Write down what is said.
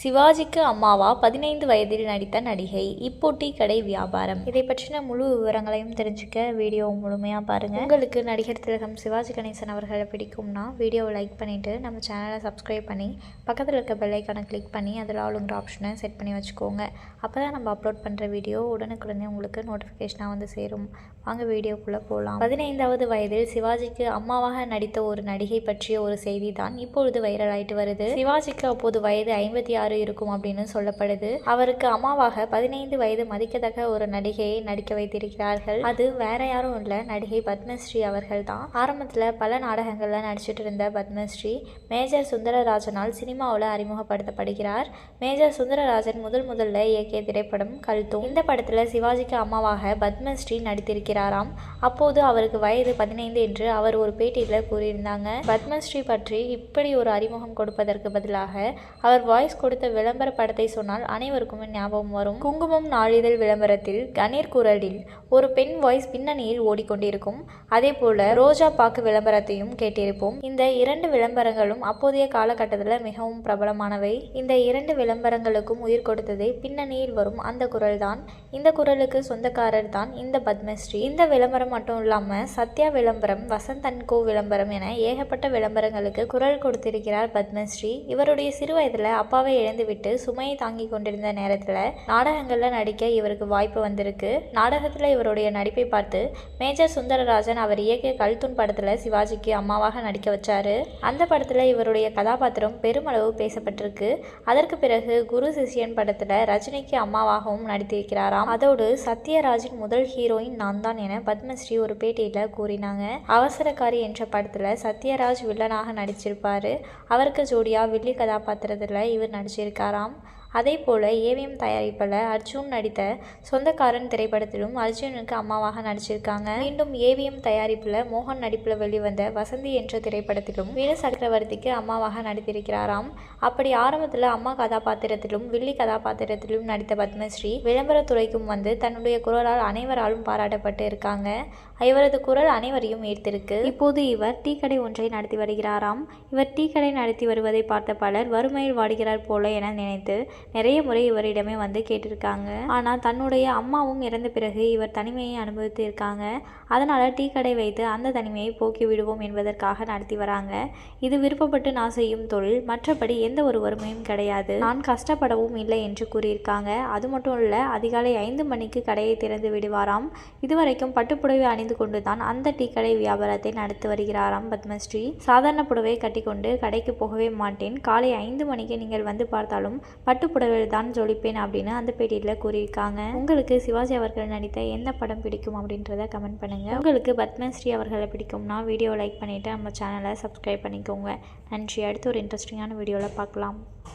சிவாஜிக்கு அம்மாவா பதினைந்து வயதில் நடித்த நடிகை. இப்போ டீ கடை வியாபாரம். இதை பற்றின முழு விவரங்களையும் தெரிஞ்சுக்க வீடியோ முழுமையாக பாருங்கள் உங்களுக்கு நடிகர் திலகம் சிவாஜி கணேசன் அவர்களை பிடிக்கும்னா வீடியோவை லைக் பண்ணிவிட்டு நம்ம சேனலை சப்ஸ்கிரைப் பண்ணி பக்கத்தில் இருக்க பெல்லைக்கான கிளிக் பண்ணி அதில் ஆளுங்கிற ஆப்ஷனை செட் பண்ணி வச்சுக்கோங்க. அப்போ தான் நம்ம அப்லோட் பண்ணுற வீடியோ உடனுக்குடனே உங்களுக்கு நோட்டிஃபிகேஷனாக வந்து சேரும். வாங்க வீடியோக்குள்ளே போகலாம் பதினைந்தாவது வயதில் சிவாஜிக்கு அம்மாவாக நடித்த ஒரு நடிகை பற்றிய ஒரு செய்தி தான் இப்பொழுது வைரல் ஆகிட்டு வருது. சிவாஜிக்கு அப்போது வயது ஐம்பத்தி ஆறு இருக்கும் அப்படின்னு சொல்லப்படுது. அவருக்கு அம்மாவாக பதினைந்து வயது மதிக்கத்தக்க ஒரு நடிகையை நடிக்க வைத்திருக்கிறார்கள். அது வேற யாரும் இல்லை. நடிகை பத்மஸ்ரீ அவர்கள் தான் ஆரம்பத்தில் பல நாடகங்களில் நடிச்சிட்டு இருந்த பத்மஸ்ரீ மேஜர் சுந்தரராஜனால் சினிமாவில் அறிமுகப்படுத்தப்படுகிறார். மேஜர் சுந்தரராஜன் முதல் முதல்ல இயக்கிய திரைப்படம் கல்தூம் இந்த படத்தில் சிவாஜிக்கு அம்மாவாக பத்மஸ்ரீ நடித்திருக்கிறாராம். அப்போது அவருக்கு வயது பதினைந்து என்று அவர் ஒரு பேட்டியில் கூறியிருந்தாங்க. பத்மஸ்ரீ பற்றி இப்படி ஒரு அறிமுகம் கொடுப்பதற்கு பதிலாக அவர் வாய்ஸ் கொடுத்த விளம்பர படத்தை சொன்னால் அனைவருக்குமே ஞாபகம் வரும். குங்குமம் நாளிதழ் விளம்பரத்தில் கணீர் குரலில் ஒரு பெண் வாய்ஸ் பின்னணியில் ஓடிக்கொண்டிருக்கும். அதே போல ரோஜா பாக்கு விளம்பரத்தையும் கேட்டிருப்போம். இந்த இரண்டு விளம்பரங்களும் அப்போதைய காலகட்டத்தில் மிகவும் பிரபலமானவை. இந்த இரண்டு விளம்பரங்களுக்கும் உயிர் கொடுத்ததே பின்னணியில் வரும் அந்த குரல் தான் இந்த குரலுக்கு சொந்தக்காரர் தான் இந்த பத்மஸ்ரீ. இந்த விளம்பரம் மட்டும் இல்லாமல் சத்யா விளம்பரம் வசந்த் அண்ட் கோ விளம்பரம் என ஏகப்பட்ட விளம்பரங்களுக்கு குரல் கொடுத்திருக்கிறார் பத்மஸ்ரீ. இவருடைய சிறு வயதில் அப்பாவை இழந்துவிட்டு சுமையை தாங்கி கொண்டிருந்த நேரத்தில் நாடகங்களில் நடிக்க இவருக்கு வாய்ப்பு வந்திருக்கு. நாடகத்தில் இவருடைய நடிப்பை பார்த்து மேஜர் சுந்தரராஜன் அவர் இயக்கிய கல்தூன் படத்தில் சிவாஜிக்கு அம்மாவாக நடிக்க வச்சாரு. அந்த படத்தில் இவருடைய கதாபாத்திரம் பெருமளவு பேசப்பட்டிருக்கு. அதற்கு பிறகு குரு சிஷ்யன் படத்தில் ரஜினிக்கு அம்மாவாகவும் நடித்திருக்கிறாராம். அதோடு சத்யராஜின் முதல் ஹீரோயின் நான் தான் என பத்மஸ்ரீ ஒரு பேட்டியில் கூறினாங்க. அவசரக்காரி என்ற படத்தில் சத்யராஜ் வில்லனாக நடிச்சிருப்பாரு. அவருக்கு ஜோடியா வில்லி கதாபாத்திரத்தில் இவர் நடிச்சிருக்காராம் அதே போல் ஏவிஎம் தயாரிப்பில் அர்ஜுன் நடித்த சொந்தக்காரன் திரைப்படத்திலும் அர்ஜுனுக்கு அம்மாவாக நடிச்சிருக்காங்க. மீண்டும் ஏவிஎம் தயாரிப்பில் மோகன் நடிப்பில் வெளிவந்த வசந்தி என்ற திரைப்படத்திலும் வீர சக்கரவர்த்திக்கு அம்மாவாக நடித்திருக்கிறாராம். அப்படி ஆரம்பத்தில் அம்மா கதாபாத்திரத்திலும் வில்லி கதாபாத்திரத்திலும் நடித்த பத்மஸ்ரீ விளம்பரத்துறைக்கும் வந்து தன்னுடைய குரலால் அனைவராலும் பாராட்டப்பட்டு இருக்காங்க. இவரது குரல் அனைவரையும் ஈர்த்திருக்கு. இப்போது இவர் டீ கடை ஒன்றை நடத்தி வருகிறாராம். இவர் டீ கடை நடத்தி வருவதை பார்த்த பலர் வறுமையில் வாடுகிறார் போல என நினைத்து நிறைய முறை இவரிடமே வந்து கேட்டிருக்காங்க. ஆனால் தன்னுடைய அம்மாவும் இறந்த பிறகு இவர் தனிமையை அனுபவித்து இருக்காங்க. அதனால் டீ கடை வைத்து அந்த தனிமையை போக்கி விடுவோம் என்பதற்காக நடத்தி வராங்க. இது விருப்பப்பட்டு நான் செய்யும் தொழில். மற்றபடி எந்த ஒரு வறுமையும் கிடையாது. நான் கஷ்டப்படவும் இல்லை என்று கூறியிருக்காங்க. அது மட்டும் இல்லை அதிகாலை ஐந்து மணிக்கு கடையை திறந்து விடுவாராம். இதுவரைக்கும் பட்டுப்புடவை அணிந்து கொண்டு தான் அந்த டீ கடை வியாபாரத்தை நடத்தி வருகிறாராம் பத்மஸ்ரீ. சாதாரண புடவை கட்டிக்கொண்டு கடைக்கு போகவே மாட்டேன். காலை ஐந்து மணிக்கு நீங்கள் வந்து பார்த்தாலும் பட்டு புடவையில் தான் ஜொலிப்பேன் அப்படின்னு அந்த பேட்டியில் கூறியிருக்காங்க. உங்களுக்கு சிவாஜி அவர்கள் நடித்த எந்த படம் பிடிக்கும் அப்படின்றத கமெண்ட் பண்ணுங்க. உங்களுக்கு பத்மஸ்ரீ அவர்களை பிடிக்கும்னா வீடியோ லைக் பண்ணிவிட்டு நம்ம சேனலை சப்ஸ்கிரைப் பண்ணிக்கோங்க. நன்றி. அடுத்து ஒரு இன்ட்ரெஸ்டிங்கான வீடியோவில் பார்க்கலாம்.